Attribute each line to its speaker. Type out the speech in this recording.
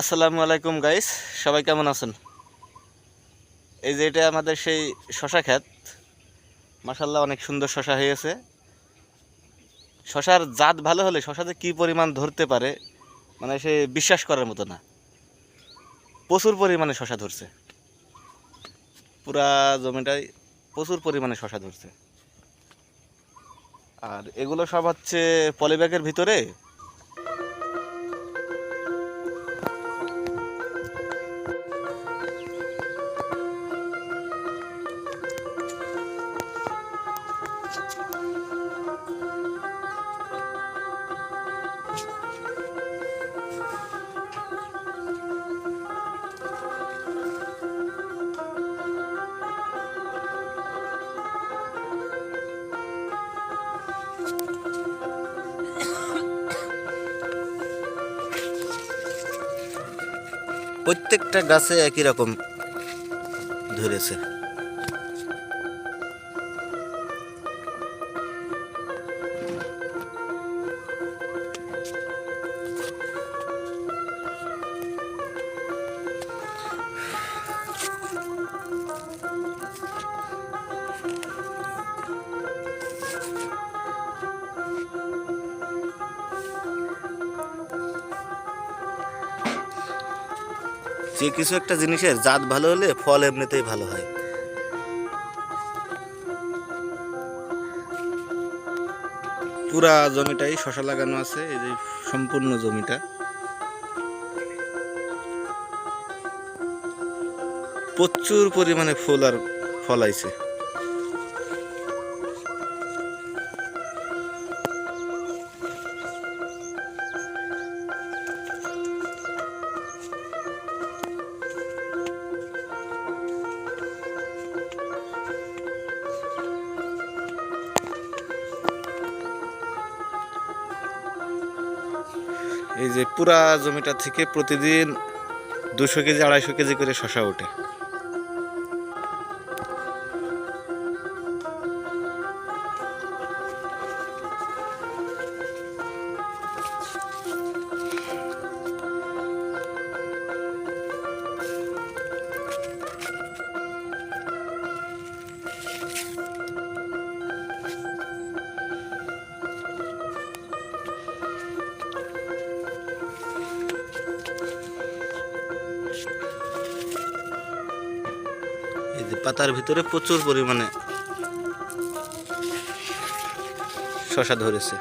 Speaker 1: আসসালামু আলাইকুম গাইস সবাই কেমন আছেন? এই যে এটা আমাদের সেই শশা ক্ষেত। মাসাল্লাহ অনেক সুন্দর শশা হয়েছে। শশার জাত ভালো হলে শশাতে কী পরিমাণ ধরতে পারে মানে সে বিশ্বাস করার মতো না। প্রচুর পরিমাণে শশা ধরছে। পুরা জমিটাই প্রচুর পরিমাণে শশা ধরছে। আর এগুলো সব হচ্ছে পলিব্যাগের ভিতরে প্রত্যেকটা গাছে একই রকম ধরেছে। যে কিছু একটা জিনিসের জাত ভালো হলে ফল এমনিতেই ভালো হয়। পুরা জমিটাই শশা লাগানো আছে, এই যে সম্পূর্ণ জমিটা। প্রচুর পরিমাণে ফুল আর ফল আইছে। এই যে পুরা জমিটা থেকে প্রতিদিন দুশো কেজি আড়াইশো কেজি করে শশা ওঠে। এই যে পাতার ভিতরে প্রচুর পরিমাণে শশা ধরেছে।